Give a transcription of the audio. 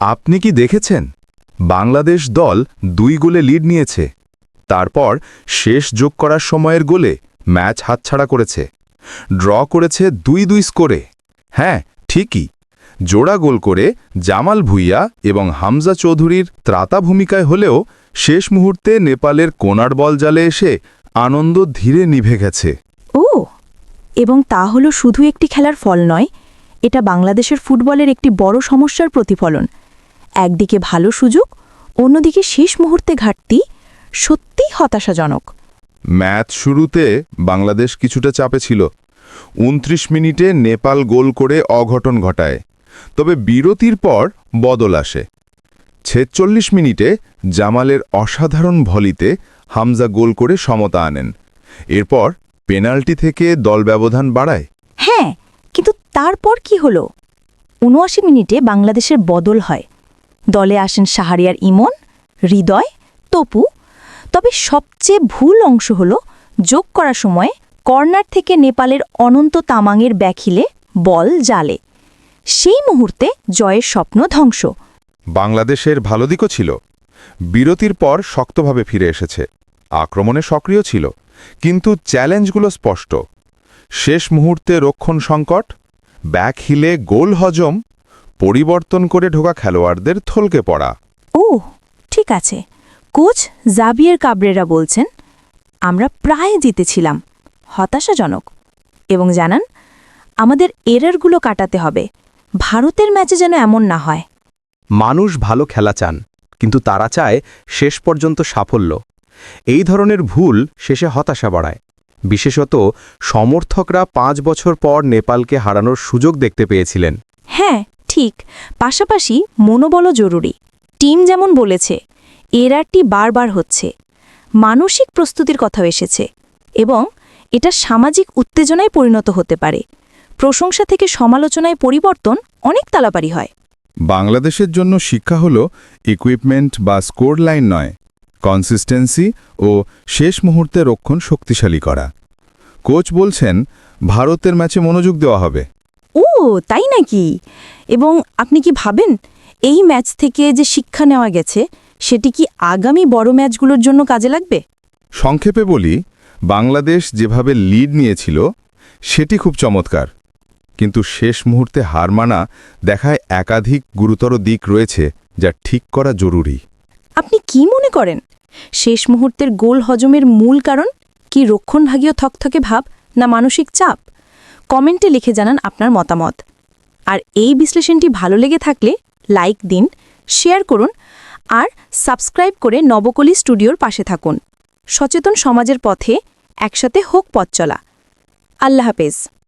আপনি কি দেখেছেন? বাংলাদেশ দল দুই গোলে লিড নিয়েছে। তারপর শেষ যোগ করার সময়ের গোলে ম্যাচ হাতছাড়া করেছে। ড্র করেছে দুই দুই স্কোরে। হ্যাঁ ঠিকই। জোড়া গোল করে জামাল ভুইয়া এবং হামজা চৌধুরীর ত্রাতা ভূমিকায় হলেও শেষ মুহূর্তে নেপালের কোনার বল জালে এসে আনন্দ ধীরে নিভে গেছে। ও, এবং তা হলো শুধু একটি খেলার ফল নয়, এটা বাংলাদেশের ফুটবলের একটি বড় সমস্যার প্রতিফলন। একদিকে ভালো সুযোগ অন্যদিকে শেষ মুহূর্তে ঘাটতি সত্যিই হতাশাজনক। ম্যাচ শুরুতে বাংলাদেশ কিছুটা চাপে ছিল। উনত্রিশ মিনিটে নেপাল গোল করে অঘটন ঘটায়। তবে বিরতির পর বদল আসে। ছেচল্লিশ মিনিটে জামালের অসাধারণ ভলিতে হামজা গোল করে সমতা আনেন। এরপর পেনাল্টি থেকে দল ব্যবধান বাড়ায়। হ্যাঁ কিন্তু তারপর কি হলো? উনআশি মিনিটে বাংলাদেশের বদল হয়। দলে আসেন সাহারিয়ার ইমন, হৃদয়, তপু। তবে সবচেয়ে ভুল অংশ হল, যোগ করার সময় কর্নার থেকে নেপালের অনন্ত তামাংয়ের ব্যাখিলে বল জালে। সেই মুহূর্তে জয়ের স্বপ্ন ধ্বংস। বাংলাদেশের ভালো দিকও ছিল। বিরতির পর শক্তভাবে ফিরে এসেছে। আক্রমণে সক্রিয় ছিল। কিন্তু চ্যালেঞ্জগুলো স্পষ্ট। শেষ মুহূর্তে রক্ষণ সংকট ব্যাক হিলে গোল হজম পরিবর্তন করে ঢোকা খেলোয়াড়দের থলকে পড়া। ও ঠিক আছে। কোচ জাবিয়ের কাবরেরা বলছেন আমরা প্রায় জিতেছিলাম হতাশাজনক। এবং জানান আমাদের এরারগুলো কাটাতে হবে। ভারতের ম্যাচে যেন এমন না হয়। মানুষ ভালো খেলা চান কিন্তু তারা চায় শেষ পর্যন্ত সাফল্য। এই ধরনের ভুল শেষে হতাশা বাড়ায়। বিশেষত সমর্থকরা পাঁচ বছর পর নেপালকে হারানোর সুযোগ দেখতে পেয়েছিলেন। হ্যাঁ ঠিক, পাশাপাশি মনোবলও জরুরি। টিম যেমন বলেছে, এরারটি বারবার হচ্ছে। মানসিক প্রস্তুতির কথাও এসেছে এবং এটা সামাজিক উত্তেজনায় পরিণত হতে পারে। প্রশংসা থেকে সমালোচনায় পরিবর্তন অনেক তালাপারি হয়। বাংলাদেশের জন্য শিক্ষা হল ইকুইপমেন্ট বা স্কোর লাইন নয় কনসিস্টেন্সি ও শেষ মুহূর্তে রক্ষণ শক্তিশালী করা। কোচ বলছেন, ভারতের ম্যাচে মনোযোগ দেওয়া হবে। ও তাই নাকি? এবং আপনি কি ভাবেন এই ম্যাচ থেকে যে শিক্ষা নেওয়া গেছে সেটি কি আগামী বড় ম্যাচগুলোর জন্য কাজে লাগবে? সংক্ষেপে বলি বাংলাদেশ যেভাবে লিড নিয়েছিল সেটি খুব চমৎকার। কিন্তু শেষ মুহূর্তে হার মানা দেখায় একাধিক গুরুতর দিক রয়েছে যা ঠিক করা জরুরি। আপনি কি মনে করেন? শেষ মুহূর্তের গোল হজমের মূল কারণ কি রক্ষণভাগীয় থকথকে ভাব না মানসিক চাপ? কমেন্টে লিখে জানান আপনার মতামত। আর এই বিশ্লেষণটি ভালো লেগে থাকলে লাইক দিন, শেয়ার করুন, আর সাবস্ক্রাইব করে নবকলি স্টুডিওর পাশে থাকুন। সচেতন সমাজের পথে একসাথে হোক পথ চলা। আল্লাহ হাফেজ।